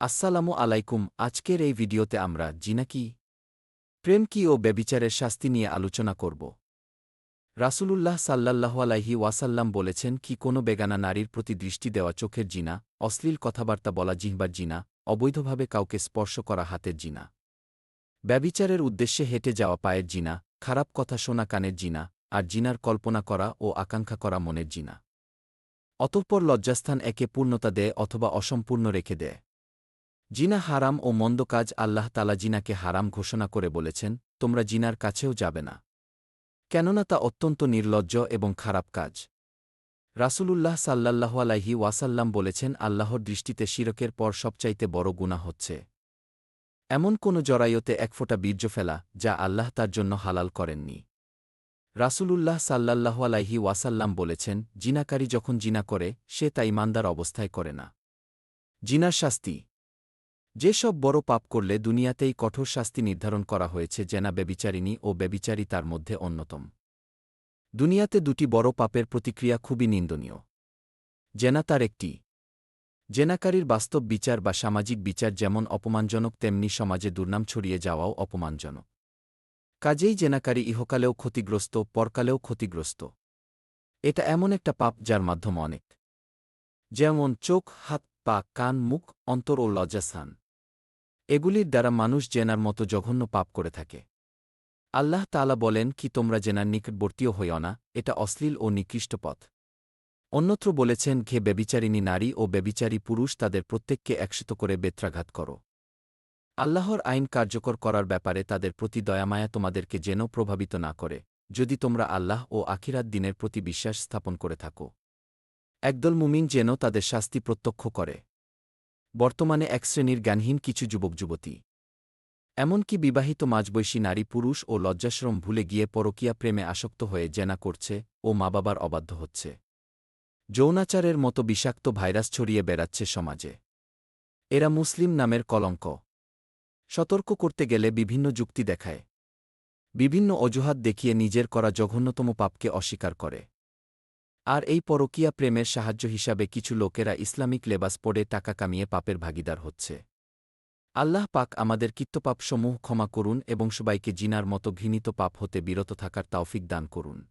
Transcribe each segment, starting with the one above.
আসসালামু আলাইকুম, আজকের এই ভিডিওতে আমরা জিনা কি, প্রেম কি ও ব্যবিচারের শাস্তি নিয়ে আলোচনা করব। রাসূলুল্লাহ সাল্লাল্লাহু আলাইহি ওয়াসাল্লাম বলেছেন, কি কোনো বেগানা নারীর প্রতি দৃষ্টি দেওয়া চোখের জিনা, অশ্লীল কথাবার্তা বলা জিহ্বার জিনা, অবৈধভাবে কাউকে স্পর্শ করা হাতের জিনা। ব্যবিচারের উদ্দেশ্যে হেঁটে যাওয়া পায়ের জিনা, খারাপ কথা শোনা কানের জিনা, আর জিনার কল্পনা করা ও আকাঙ্ক্ষা করা মনের জিনা। অতঃপর লজ্জাস্থান একে পূর্ণতা দেয় অথবা অসম্পূর্ণ রেখে দেয়। জিনা হারাম ও মন্দ কাজ আল্লাহ তালা জিনাকে হারাম ঘোষণা করে বলেছেন, তোমরা জিনার কাছেও যাবে না। কেননা তা অত্যন্ত নির্লজ্জ এবং খারাপ কাজ। রাসূলুল্লাহ সাল্লাল্লাহু আলাইহি ওয়াসাল্লাম বলেছেন, আল্লাহর দৃষ্টিতে শিরকের পর সবচাইতে বড় গুণা হচ্ছে। এমন কোনো জরায়তে এক ফোঁটা বীর্য ফেলা, যা আল্লাহ তার জন্য হালাল করেননি। রাসূলুল্লাহ সাল্লাল্লাহু আলাইহি ওয়াসাল্লাম বলেছেন, জিনাকারী যখন জিনা করে, সে তা ইমানদার অবস্থায় করে না। জিনার শাস্তি যেসব বড় পাপ করলে দুনিয়াতেই কঠোর শাস্তি নির্ধারণ করা হয়েছে জেনা বেবিচারিণী ও বেবিচারী তার মধ্যে অন্যতম। দুনিয়াতে দুটি বড় পাপের প্রতিক্রিয়া খুবই নিন্দনীয়। জেনা তার একটি। জেনাকারীর বাস্তব বিচার বা সামাজিক বিচার যেমন অপমানজনক, তেমনি সমাজে দুর্নাম ছড়িয়ে যাওয়াও অপমানজনক। কাজেই জেনাকারী ইহকালেও ক্ষতিগ্রস্ত, পরকালেও ক্ষতিগ্রস্ত। এটা এমন একটা পাপ যার মাধ্যম অনেক। যেমন চোখ, হাত, পা, কান, মুখ, অন্তর ও লজ্জাস্থান। এগুলির দ্বারা মানুষ জেনার মতো জঘন্য পাপ করে থাকে। আল্লাহ তালা বলেন, কি তোমরা জেনার নিকটবর্তীও হইও না, এটা অশ্লীল ও নিকৃষ্ট পথ। অন্যত্র বলেছেন, ঘে বেবিচারিণী নারী ও বেবিচারী পুরুষ তাদের প্রত্যেককে একসাথ করে বেত্রাঘাত করো। আল্লাহর আইন কার্যকর করার ব্যাপারে তাদের প্রতি দয়ামায়া তোমাদেরকে যেন প্রভাবিত না করে, যদি তোমরা আল্লাহ ও আখিরাত দিনের প্রতি বিশ্বাস স্থাপন করে থাকো। একদল মুমিন যেন তাদের শাস্তি প্রত্যক্ষ করে। বর্তমানে এক শ্রেণির জ্ঞানহীন কিছু যুবক যুবতী। এমনকি বিবাহিত মাঝবয়সী নারী পুরুষ ও লজ্জাশ্রম ভুলে গিয়ে পরকীয়া প্রেমে আসক্ত হয়ে জেনা করছে ও মা বাবার অবাধ্য হচ্ছে। যৌনাচারের মতো বিষাক্ত ভাইরাস ছড়িয়ে বেড়াচ্ছে সমাজে। এরা মুসলিম নামের কলঙ্ক। সতর্ক করতে গেলে বিভিন্ন যুক্তি দেখায়। বিভিন্ন অজুহাত দেখিয়ে নিজের করা জঘন্যতম পাপকে অস্বীকার করে। আর এই পরকীয়া প্রেমের সাহায্য হিসাবে কিছু লোকেরা ইসলামিক লেবাস পড়ে টাকা কামিয়ে পাপের ভাগিদার হচ্ছে। আল্লাহ পাক আমাদের কিত্তপাপসমূহ ক্ষমা করুন এবং সবাইকে জিনার মতো ঘৃণিত পাপ হতে বিরত থাকার তাওফিক দান করুন।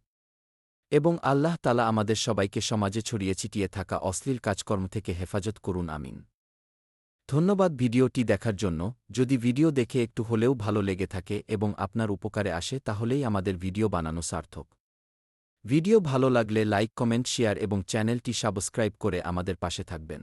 এবং আল্লাহ তালা আমাদের সবাইকে সমাজে ছড়িয়ে ছিটিয়ে থাকা অশ্লীল কাজকর্ম থেকে হেফাজত করুন, আমিন। ধন্যবাদ ভিডিওটি দেখার জন্য। যদি ভিডিও দেখে একটু হলেও ভালো লেগে থাকে এবং আপনার উপকারে আসে, তাহলেই আমাদের ভিডিও বানানো সার্থক। ভিডিও ভালো লাগলে লাইক কমেন্ট শেয়ার এবং চ্যানেলটি সাবস্ক্রাইব করে আমাদের পাশে থাকবেন।